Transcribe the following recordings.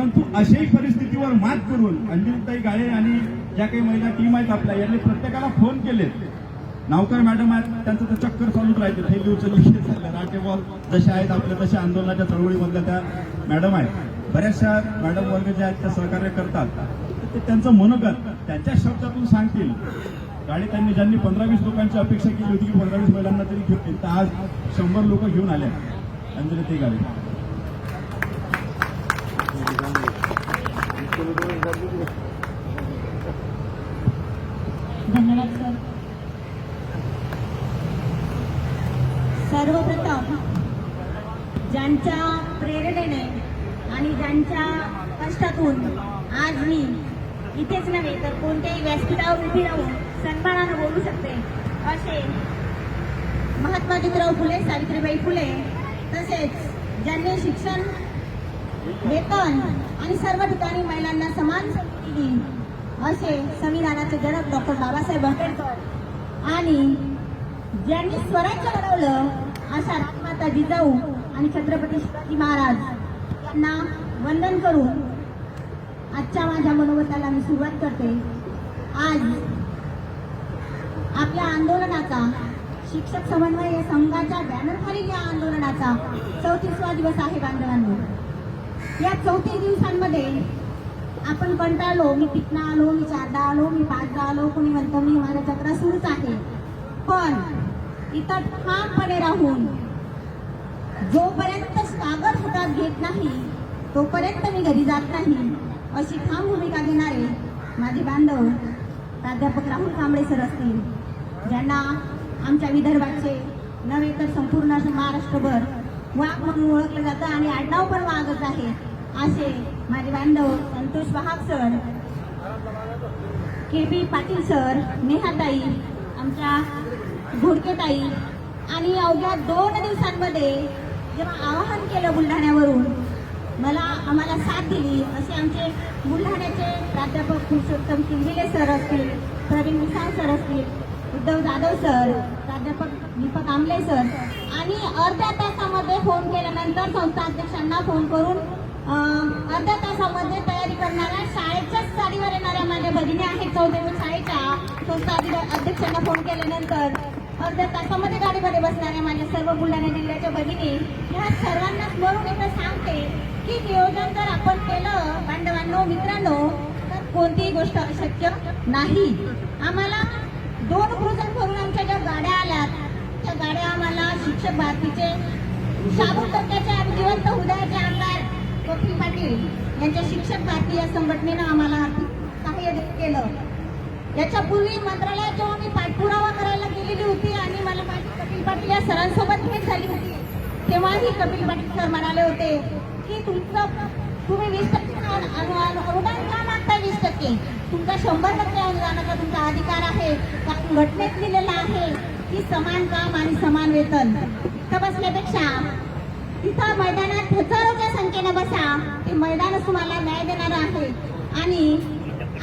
परंतु अशाही परिस्थितीवर मात करून अंजलीताई गाळे आणि ज्या काही महिला टीम आहेत आपल्या यांनी प्रत्येकाला फोन केले. नावकर मॅडम आहेत त्यांचं तर चक्कर चालूच राहते. थैली उचलली की बॉल जशा आहेत आपल्या तशा आंदोलनाच्या चळवळीमधल्या त्या मॅडम आहेत. बऱ्याचशा मॅडम वर्ग ज्या आहेत त्या सहकार्य करतात. तर ते त्यांचं मनोगत त्यांच्या शब्दातून सांगतील. गाडी त्यांनी ज्यांनी पंधरा वीस लोकांची अपेक्षा केली होती की पंधरा वीस महिलांना तरी घेतील तर आज शंभर लोक घेऊन आले अंजली गाडी सर्वप्रथम ज्यांच्या प्रेरणेने आणि ज्यांच्या कष्टातून आज मी इथेच नव्हे तर कोणत्याही व्यासपीठावर उभी राहून सन्मानानं बोलू शकते असे महात्मा ज्योतिराव फुले सावित्रीबाई फुले तसेच ज्यांनी शिक्षण वेतन आणि सर्व ठिकाणी महिलांना समान संधी दिली असे संविधानाचे जनक डॉक्टर बाबासाहेब आंबेडकर आणि ज्यांनी स्वराज्य घडवलं अशा राजमाता जिजाऊ आणि छत्रपती शिवाजी महाराज यांना वंदन करून आजच्या माझ्या मनोगताला मी सुरुवात करते. आज आपल्या आंदोलनाचा शिक्षक समन्वय संघाच्या बॅनरखाली या आंदोलनाचा चौतीसवा दिवस आहे बांधवांनो. या चौतीस दिवसांमध्ये आपण कंटाळलो मी तिथनं आलो मी चारदा आलो मी पाचदा आलो कोणी म्हणतो मी माझा चक्र सुरूच आहे. पण इथं ठामपणे राहून जोपर्यंत सागर हातात घेत नाही तोपर्यंत मी घरी जात नाही अशी ठाम भूमिका घेणारे माझे बांधव प्राध्यापक राहुल कांबळे सर असतील ज्यांना आमच्या विदर्भाचे नव्हे तर संपूर्ण महाराष्ट्रभर वाघ म्हणून ओळखलं जातं आणि आडनाव पण वाघच आहे असे माझे बांधव Santosh Vahak sir K B Patil sir नेहाताई आमच्या घोडकेताई आणि अवघ्या दोन दिवसांमध्ये जेव्हा आवाहन केलं बुलढाण्यावरून मला आम्हाला साथ दिली असे आमचे बुलढाण्याचे प्राध्यापक पुरुषोत्तम किंबिले सर असतील प्रवीण मिसाळ सर असतील उद्धव जाधव सर प्राध्यापक दीपक आंबले सर आणि अर्ध्या तासामध्ये फोन केल्यानंतर संस्था अध्यक्षांना फोन करून अर्ध्या तासामध्ये तयारी करणाऱ्या शाळेच्याच साडीवर येणाऱ्या माझ्या भगिनी आहेत चौदेव शाळेच्या संस्था अध्यक्षांना फोन केल्यानंतर अर्ध्या तासामध्ये गाडीमध्ये बसणाऱ्या माझ्या सर्व बुलढाणा जिल्ह्याच्या भगिनी ह्या सर्वांना स्मरून इथं सांगते की नियोजन जर आपण केलं बांधवांनो मित्रांनो तर कोणतीही गोष्ट अशक्य नाही. आम्हाला दोन क्रुझर करून आमच्या ज्या गाड्या आल्यात त्या गाड्या आम्हाला शिक्षक भारतीचे शाबू टक्क्याचे आणि जिवंत उदयाचे आमदार कपिल पाटील यांच्या शिक्षक भारती या संघटनेनं आम्हाला आर्थिक सहाय्य केलं. याच्यापूर्वी मंत्रालयात जेव्हा मी पाठपुरावा करायला गेलेली होती आणि मला माझी कपिल पाटील या सरांसोबत भेट झाली होती तेव्हाही कपिल पाटील सर म्हणाले होते की तुमचं तुम्ही वीस टक्के अनुदान का मागताय वीस टक्के? तुमचा शंभर टक्के अनुदानाचा तुमचा अधिकार आहे. कारण घटनेत दिलेला आहे की समान काम आणि समान वेतन. इथं बसण्यापेक्षा तिथं मैदानात हजारोच्या संख्येनं बसा ते मैदानच तुम्हाला न्याय देणार आहे. आणि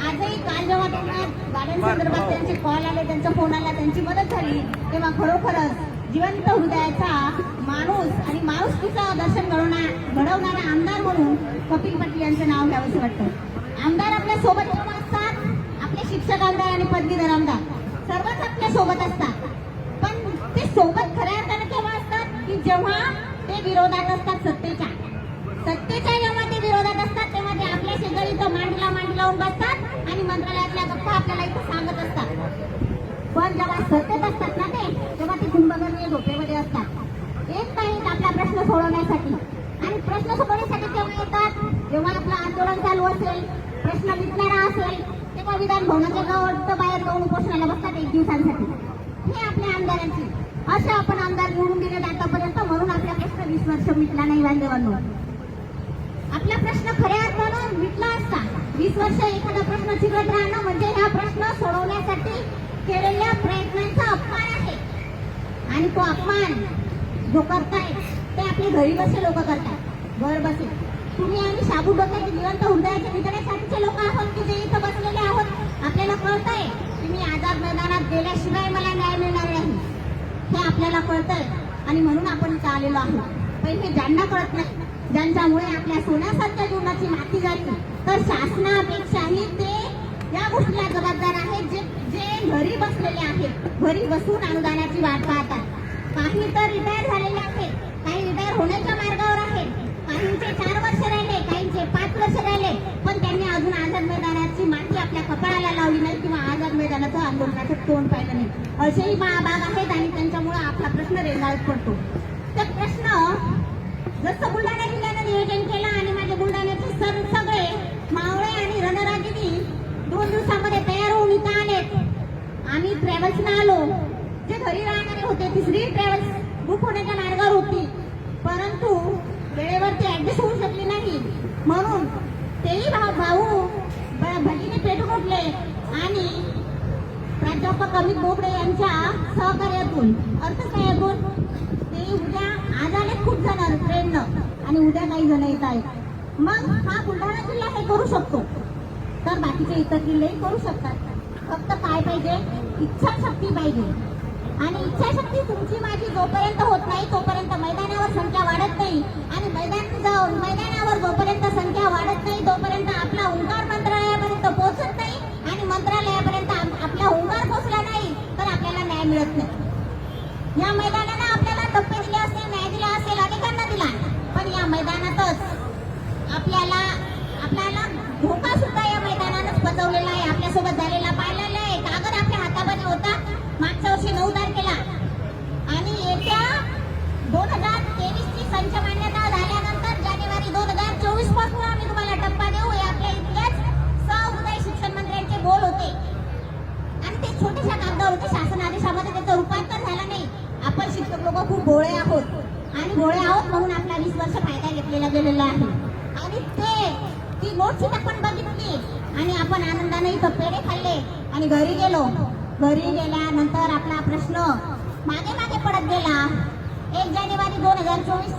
आजही काल जेव्हा त्यांना गाड्यांसंदर्भात त्यांचे कॉल आले त्यांचा फोन आला त्यांची मदत झाली तेव्हा खरोखरच जिवंत हृदयाचा माणूस आणि माणुसकीचं दर्शन घडवणार घडवणारा आमदार म्हणून कपिल पाटील यांचं नाव घ्यावंसं वाटतं. आमदार आपल्यासोबत केव्हा असतात आपले शिक्षक आमदार आणि पदवीधर आमदार सर्वच आपल्यासोबत असतात. पण ते सोबत खऱ्या अर्थानं केव्हा असतात? की जेव्हा ते विरोधात असतात सत्तेच्या. सत्तेच्या जेव्हा ते विरोधात असतात तेव्हा ते इथं मांडीला मांडी लावून बसतात आणि मंत्रालयातल्या गप्पा आपल्याला इथं सांगत असतात. पण जेव्हा सत्तेत असतात ना ते तेव्हा ते कुंभकर्ण झोपेमध्ये असतात. येत नाहीत आपला प्रश्न सोडवण्यासाठी. आणि प्रश्न सोडवण्यासाठी केव्हा येतात जेव्हा आपलं आंदोलन चालू असेल प्रश्न विकणारा असेल तेव्हा विधान भवनाच्या गावात बाहेर जाऊन उपोषणाला बसतात एक दिवसांसाठी. हे आपल्या आमदारांची. असे आपण आमदार निवडून दिले आतापर्यंत म्हणून आपला प्रश्न वीस वर्ष मिटला नाही बांधवांनो आपला प्रश्न खऱ्या अर्थानं मिटला असता वीस वर्ष एखादा प्रश्न चिकट राहणं म्हणजे हा प्रश्न सोडवण्यासाठी केलेल्या प्रयत्नांचा अपमान आहे. आणि तो अपमान जो करताय ते आपले घरी बसे लोक करतात. घर बसे तुम्ही आम्ही शाबू डोक्याचे जिवंत हृदयाच्या वितरणासाठीचे लोक आहोत की जे इथं बसलेले आहोत आपल्याला कळतंय. की मी आजार मैदानात गेल्याशिवाय मला न्याय मिळणार नाही. हे आपल्याला कळतंय. आणि म्हणून आपण इथं आलेलो आहोत. पण हे ज्यांना कळत नाही ज्यांच्यामुळे आपल्या सोन्यासारख्या जीवनाची माती झाली तर शासनापेक्षाही ते या गोष्टीला जबाबदार आहेत जे जे घरी बसलेले आहेत. घरी बसून अनुदानाची वाट पाहतात. काही तर रिटायर झालेले आहेत काही रिटायर होण्याच्या मार्गावर आहेत. काहींचे चार वर्ष राहिले काहींचे पाच वर्ष राहिले. पण त्यांनी अजून आझाद मैदानाची माती आपल्या कपाळाला लावली नाही किंवा आझाद मैदानाचं आंदोलनाचं तोंड पाहिलं नाही. असेही महाभाग आहेत आणि त्यांच्यामुळे आपला प्रश्न रेंगाळत पडतो. तर प्रश्न जसं बुलढाणा जिल्ह्यानं नियोजन केलं आणि माझे बुलढाण्याचे सर सगळे मावळे आणि रणरागिरी दोन दिवसामध्ये तयार होऊन इथं आलेत आम्ही ट्रॅव्हल्सनं आलो. जे घरी राहणारे होते तिसरी ट्रॅव्हल्स बुक होण्याच्या मार्गावर होती. परंतु वेळेवरती ऍडजस्ट होऊ शकली नाही. म्हणून तेही भाऊ भाऊ भगिनी पेटून उठले आणि प्राध्यापक अमित बोबडे यांच्या सहकार्यातून अर्थसहाय्यातून ते उद्या आज आले खूप जण ट्रेननं आणि उद्या काही जण येत आहेत. मग हा बुलढाणा जिल्हा हे करू शकतो. तर बाकीचे इतर जिल्हेही करू शकतात. फक्त काय पाहिजे? इच्छाशक्ती पाहिजे. आणि इच्छाशक्ती तुमची माझी जोपर्यंत होत नाही तोपर्यंत मैदानावर संख्या वाढत नाही. आणि मैदान जाऊन मैदानावर जोपर्यंत संख्या वाढत नाही तोपर्यंत आपला ओंकार मंत्रालयापर्यंत पोहोचत नाही. आणि मंत्रालयापर्यंत आप- आपला ओंकार पोहोचला नाही तर आपल्याला न्याय मिळत नाही या मैदानानं आपल्याला टप्पे दिले असेल न्याय दिला असेल अनेकांना दिला पण या मैदानातच आपल्याला आपल्याला धोका सुद्धा या मैदानानंच पचवलेला आहे आपल्यासोबत झालेला पाहिलेला आहे कागद आपल्या हातामध्ये होता मागच्या वर्षी नऊ तारखेला आणि येत्या दोन हजार तेवीस ची संच मान्यता झाल्यानंतर जानेवारी दोन हजार चोवीसपासून आम्ही तुम्हाला टप्पा देऊ. हे आपल्या इथल्याच सह उदय शिक्षण मंत्र्यांचे बोल होते. आणि ते छोट्याशा कागदावर होते. शासन आदेशामध्ये त्याचं रूपांतर झालं नाही. आपण शिक्षक लोक खूप भोळे आहोत. आणि भोळे आहोत म्हणून आपला वीस वर्ष फायदा घेतलेला गेलेला आहे. आणि ते ती नोट सुद्धा आपण बघितली. आणि आपण आनंदाने इथं पेढे खाल्ले. आणि घरी गेलो. घरी गेल्यानंतर आपला प्रश्न मागे मागे पडत गेला. एक जानेवारी दोन हजार चोवीस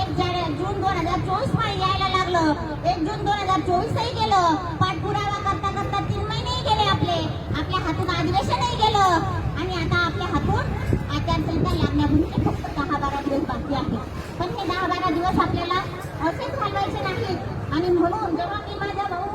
एक जाने- जून दोन हजार चोवीसमध्ये यायला लागलं. एक जून दोन हजार चोवीसही गेलं. पाठपुरावा करता करता तीन महिनेही गेले आपले आपल्या हातून अधिवेशनही गेलं आणि आता आपल्या हातून आचारसंहिता लागण्यापूर्वी फक्त दहा बारा दिवस बाकी आहे पण हे दहा बारा दिवस आपल्याला असेच घालवायचे नाहीत आणि म्हणून जेव्हा मी माझा भाऊ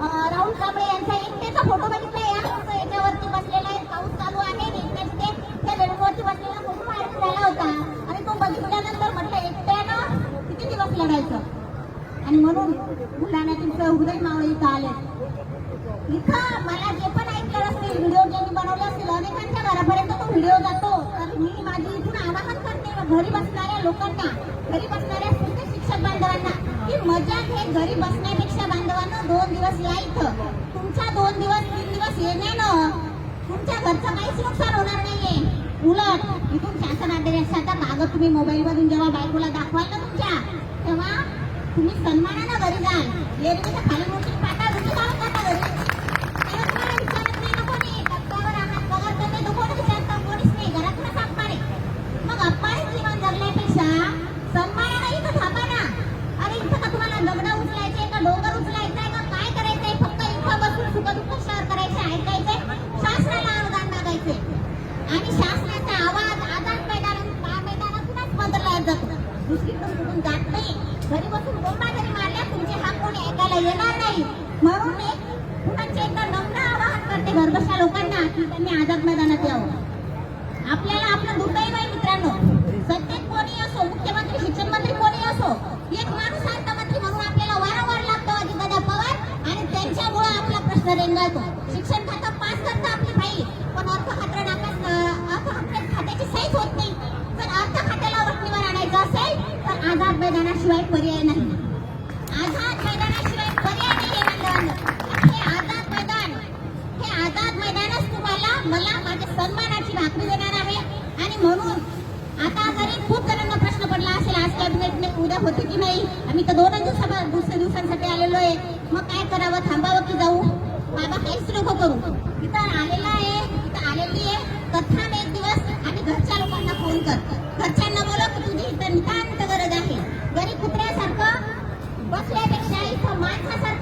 अं, राहुल कांबळे यांचा एकट्याचा फोटो बघितला या असं याच्यावरती बसलेला आहे पाऊस चालू आहे एकट्या तिथे त्या बेडवरती बसलेला फोटो व्हायरल झाला होता आणि तो बघितल्यानंतर म्हटलं एकट्यानं किती दिवस लढायचं आणि म्हणून मुलांना तुमचं हृदय मावळ इथं आले इथं मला जे पण ऐकलं असतील व्हिडिओ ज्यांनी बनवले असतील अनेकांच्या घरापर्यंत तो व्हिडिओ जातो. तर मी माझी इथून आवाहन करते घरी बसणाऱ्या लोकांना घरी बसणाऱ्या प्रत्येक शिक्षक बांधवांना की मजा हे घरी बसण्यापेक्षा बांधवांना दोन दिवस या इथं. तुमच्या दोन दिवस तीन दिवस येण्यानं तुमच्या घरचं काहीच नुकसान होणार नाहीये. उलट इथून शासन आदेशाचा मागं तुम्ही मोबाईल मधून जेव्हा बायकोला दाखवाल ना तुमच्या तेव्हा तुम्ही सन्मानानं घरी जाल एरवीच्या खाली मोठी पाटा तुम्ही जाऊन जाता घरी तेव्हा तुम्हाला विचारत नाही ना कोणी टप्प्यावर आहात पगार कमी तर कोणी विचारतं कोणीच नाही घरातूनच अप्पाने मग अप्पाने जीवन जगण्यापेक्षा सन्मानानं इथं थांबा ना अरे इथं का तुम्हाला दगड उचलायचे का डोंगर उचलायचंय का काय करायचंय फक्त इथं बसून सुखदुःख शेअर करायचे ऐकायचे शासनाला अनुदान मागायचे आणि शासनाचा आवाज आझाद मैदान मैदानातूनच बदलला जातो दुसरीकडून जात नाही. घरी बसून बोंबा जरी मारल्या तुमचे हा कोणी ऐकायला येणार नाही. म्हणून मी पुन्हा एकदा नम्र आवाहन करते घरबसल्या लोकांना की त्यांनी आझाद मैदानात यावं. आपल्याला आपलं दुर्दैव आहे मित्रांनो. सत्तेत कोणी असो मुख्यमंत्री शिक्षण मंत्री कोणी असो एक माणूस अर्थमंत्री म्हणून आपल्याला वारंवार लागतो अजितदादा पवार आणि त्यांच्यामुळे आपला प्रश्न रेंगाळतो. आझाद मैदानाशिवाय पर्याय नाही. आझाद मैदानाशिवाय पर्याय नाही हे आझाद मैदान हे आझाद मैदानच तुम्हाला मला माझ्या सन्मानाची भाकरी देणार आहे. आणि म्हणून आता जरी खूप जणांना प्रश्न पडला असेल आज कॅबिनेटने उद्या होते की नाही आम्ही तर दोनच दिवसा दुसऱ्या दिवसांसाठी आलेलो आहे. मग काय करावं? थांबावं की जाऊ? बाबा काहीच नको करू. इथं आलेला आहे इथं आलेली आहे. कथा एक दिवस आणि घरच्या लोकांना फोन कर घरच्यांना बोला की तुझी इथं नितांत गरज आहे गरीब कुत्र्यासारखं बसल्यापेक्षा इथं माणसासारखं